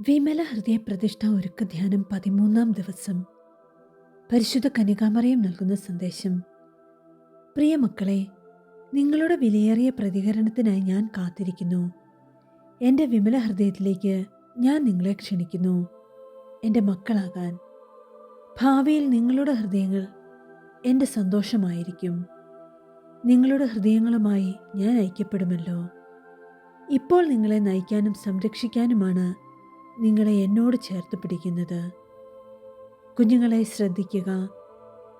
വിമല ഹൃദയ പ്രതിഷ്ഠ ഒരുക്ക ധ്യാനം പതിമൂന്നാം ദിവസം. പരിശുദ്ധ കനികാമറിയം നൽകുന്ന സന്ദേശം. പ്രിയ മക്കളെ നിങ്ങളുടെ വിലയേറിയ പ്രതികരണത്തിനായി ഞാൻ കാത്തിരിക്കുന്നു. എന്റെ വിമല ഹൃദയത്തിലേക്ക് ഞാൻ നിങ്ങളെ ക്ഷണിക്കുന്നു. എന്റെ മക്കളാകാൻ. ഭാവിയിൽ നിങ്ങളുടെ ഹൃദയങ്ങൾ എന്റെ സന്തോഷമായിരിക്കും. നിങ്ങളുടെ ഹൃദയങ്ങളുമായി ഞാൻ ഐക്യപ്പെടുമല്ലോ. ഇപ്പോൾ നിങ്ങളെ നയിക്കാനും സംരക്ഷിക്കാനുമാണ് നിങ്ങളെ എന്നോട് ചേർത്ത് പിടിക്കുന്നത്? കുഞ്ഞുങ്ങളെ ശ്രദ്ധിക്കുക.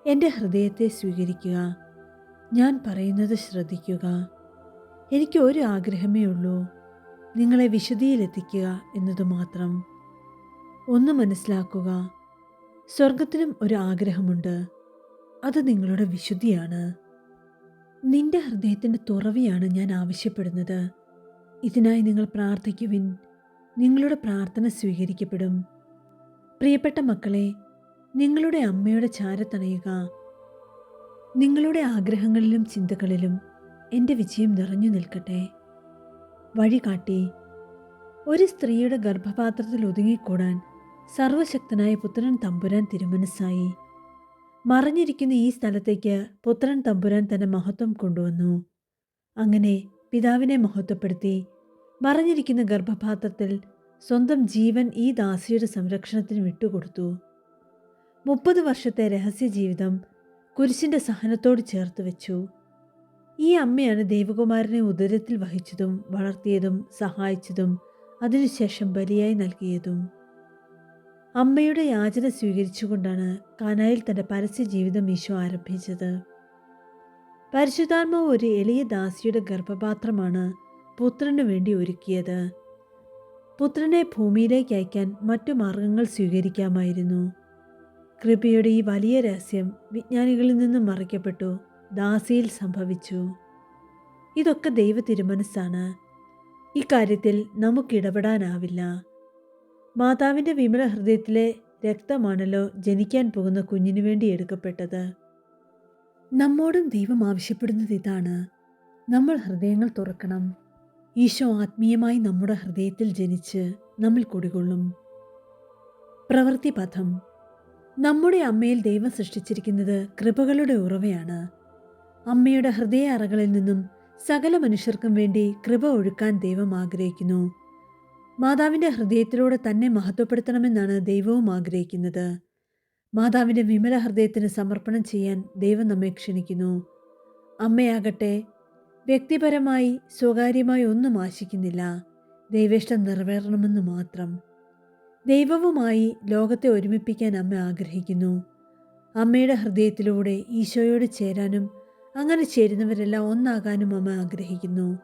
എന്റെ ഹൃദയത്തെ സ്വീകരിക്കുക. ഞാൻ പറയുന്നത് ശ്രദ്ധിക്കുക. എനിക്ക് ഒരു ആഗ്രഹമേ ഉള്ളൂ. നിങ്ങളെ വിശുദ്ധിയിലെത്തിക്കുക എന്നത് മാത്രം. ഒന്ന് മനസ്സിലാക്കുക. സ്വർഗത്തിനും ഒരു ആഗ്രഹമുണ്ട്. അത് നിങ്ങളുടെ വിശുദ്ധിയാണ്. നിന്റെ ഹൃദയത്തിന്റെ തുറവിയാണ് ഞാൻ ആവശ്യപ്പെടുന്നത്. ഇതിനായി നിങ്ങൾ പ്രാർത്ഥിക്കുവിൻ. നിങ്ങളുടെ പ്രാർത്ഥന സ്വീകരിക്കപ്പെടും. പ്രിയപ്പെട്ട മക്കളെ നിങ്ങളുടെ അമ്മയുടെ ചാരത്തണയുക നിങ്ങളുടെ ആഗ്രഹങ്ങളിലും ചിന്തകളിലും എന്റെ വിജയം നിറഞ്ഞു നിൽക്കട്ടെ. വഴി കാട്ടി ഒരു സ്ത്രീയുടെ ഗർഭപാത്രത്തിൽ ഒതുങ്ങിക്കൂടാൻ സർവശക്തനായ പുത്രൻ തമ്പുരാൻ തിരുമനസ്സായി. മറഞ്ഞിരിക്കുന്ന ഈ സ്ഥലത്തേക്ക് പുത്രൻ തമ്പുരാൻ തന്നെ മഹത്വം കൊണ്ടുവന്നു. അങ്ങനെ പിതാവിനെ മഹത്വപ്പെടുത്തി മറഞ്ഞിരിക്കുന്ന ഗർഭപാത്രത്തിൽ സ്വന്തം ജീവൻ ഈ ദാസിയുടെ സംരക്ഷണത്തിന് വിട്ടുകൊടുത്തു. മുപ്പത് വർഷത്തെ രഹസ്യ ജീവിതം കുരിശിന്റെ സഹനത്തോട് ചേർത്ത് വെച്ചു. ഈ അമ്മയാണ് ദേവകുമാരനെ ഉദരത്തിൽ വഹിച്ചതും വളർത്തിയതും സഹായിച്ചതും അതിനുശേഷം ബലിയായി നൽകിയതും. അമ്മയുടെ യാചന സ്വീകരിച്ചുകൊണ്ടാണ് കാനായിൽ തന്റെ പരസ്യ ജീവിതം ഈശോ ആരംഭിച്ചത്. പരിശുദ്ധാത്മാവ് ഒരു എളിയ ദാസിയുടെ ഗർഭപാത്രമാണ് പുത്രനു വേണ്ടി ഒരുക്കിയത്. പുത്രനെ ഭൂമിയിലേക്ക് അയക്കാൻ മറ്റു മാർഗങ്ങൾ സ്വീകരിക്കാമായിരുന്നു. കൃപയുടെ ഈ വലിയ രഹസ്യം വിജ്ഞാനികളിൽ നിന്നും മറയ്ക്കപ്പെട്ടു ദാസിയിൽ സംഭവിച്ചു. ഇതൊക്കെ ദൈവ തിരുമനസ്സാണ് ഇക്കാര്യത്തിൽ നമുക്കിടപെടാനാവില്ല മാതാവിന്റെ വിമല ഹൃദയത്തിലെ രക്തമാണല്ലോ ജനിക്കാൻ പോകുന്ന കുഞ്ഞിനു വേണ്ടി എടുക്കപ്പെട്ടത്. നമ്മോടും ദൈവം ആവശ്യപ്പെടുന്നത് ഇതാണ്. നമ്മൾ ഹൃദയങ്ങൾ തുറക്കണം. ഈശോ ആത്മീയമായി നമ്മുടെ ഹൃദയത്തിൽ ജനിച്ച് നമ്മൾ കുടികൊള്ളും. പ്രവൃത്തി പഥം നമ്മുടെ അമ്മയിൽ ദൈവം സൃഷ്ടിച്ചിരിക്കുന്നത് കൃപകളുടെ ഉറവയാണ്. അമ്മയുടെ ഹൃദയ അറകളിൽ നിന്നും സകല മനുഷ്യർക്കും വേണ്ടി കൃപ ഒഴുക്കാൻ ദൈവം ആഗ്രഹിക്കുന്നു. മാതാവിന്റെ ഹൃദയത്തിലൂടെ തന്നെ മഹത്വപ്പെടുത്തണമെന്നാണ് ദൈവവും ആഗ്രഹിക്കുന്നത്. മാതാവിന്റെ വിമല ഹൃദയത്തിന് സമർപ്പണം ചെയ്യാൻ ദൈവം നമ്മെ ക്ഷണിക്കുന്നു. അമ്മയാകട്ടെ വ്യക്തിപരമായി സ്വകാര്യമായി ഒന്നും ആശിക്കുന്നില്ല. ദൈവേഷ്ടം നിറവേറണമെന്ന് മാത്രം. ദൈവവുമായി ലോകത്തെ ഒരുമിപ്പിക്കാൻ അമ്മ ആഗ്രഹിക്കുന്നു. അമ്മയുടെ ഹൃദയത്തിലൂടെ ഈശോയോട് ചേരാനും അങ്ങനെ ചേരുന്നവരെല്ലാം ഒന്നാകാനും അമ്മ ആഗ്രഹിക്കുന്നു.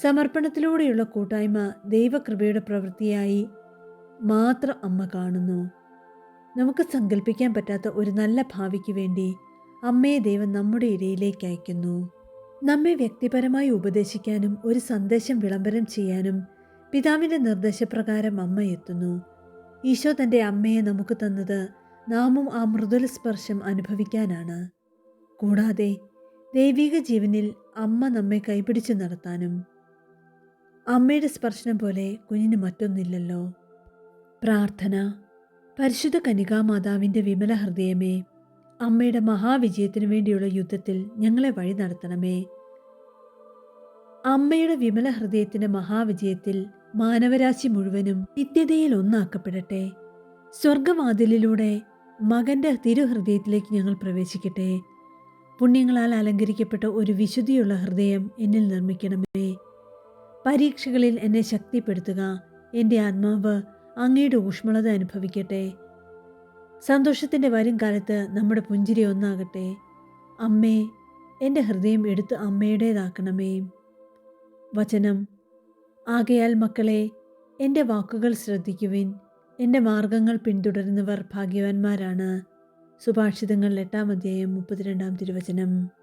സമർപ്പണത്തിലൂടെയുള്ള കൂട്ടായ്മ ദൈവകൃപയുടെ പ്രവൃത്തിയായി മാത്രം അമ്മ കാണുന്നു. നമുക്ക് സങ്കല്പിക്കാൻ പറ്റാത്ത ഒരു നല്ല ഭാവിക്ക് വേണ്ടി അമ്മയെ ദൈവം നമ്മുടെ ഇടയിലേക്ക് അയക്കുന്നു. നമ്മെ വ്യക്തിപരമായി ഉപദേശിക്കാനും ഒരു സന്ദേശം വിളംബരം ചെയ്യാനും പിതാവിന്റെ നിർദ്ദേശപ്രകാരം അമ്മ എത്തുന്നു. ഈശോ തന്റെ അമ്മയെ നമുക്ക് തന്നത് നാമും ആ മൃദുല സ്പർശം അനുഭവിക്കാനാണ്. കൂടാതെ ദൈവിക ജീവനിൽ അമ്മ നമ്മെ കൈപിടിച്ചു നടത്താനും അമ്മയുടെ സ്പർശനം പോലെ കുഞ്ഞിന് മറ്റൊന്നില്ലല്ലോ. പ്രാർത്ഥന. പരിശുദ്ധ കനികാമാതാവിന്റെ വിമല ഹൃദയമേ അമ്മയുടെ മഹാവിജയത്തിനു വേണ്ടിയുള്ള യുദ്ധത്തിൽ ഞങ്ങളെ വഴി നടത്തണമേ. അമ്മയുടെ വിമല ഹൃദയത്തിന്റെ മഹാവിജയത്തിൽ മാനവരാശി മുഴുവനും നിത്യതയിൽ ഒന്നാക്കപ്പെടട്ടെ. സ്വർഗവാതിലിലൂടെ മകന്റെ തിരുഹൃദയത്തിലേക്ക് ഞങ്ങൾ പ്രവേശിക്കട്ടെ. പുണ്യങ്ങളാൽ അലങ്കരിക്കപ്പെട്ട ഒരു വിശുദ്ധിയുള്ള ഹൃദയം എന്നിൽ നിർമ്മിക്കണമേ. പരീക്ഷകളിൽ എന്നെ ശക്തിപ്പെടുത്തുക. എന്റെ ആത്മാവ് അങ്ങയുടെ ഊഷ്മളത അനുഭവിക്കട്ടെ. സന്തോഷത്തിന്റെ വരും കാലത്ത് നമ്മുടെ പുഞ്ചിരി ഒന്നാകട്ടെ. അമ്മേ എന്റെ ഹൃദയം എടുത്ത് അമ്മയുടേതാക്കണമേ. വചനം ആകയാൽ മക്കളെ എന്റെ വാക്കുകൾ ശ്രദ്ധിക്കുവിൻ. എന്റെ മാർഗങ്ങൾ പിന്തുടരുന്നവർ ഭാഗ്യവാന്മാരാണ്. സുഭാഷിതങ്ങൾ എട്ടാം അധ്യായം മുപ്പത്തിരണ്ടാം തിരുവചനം.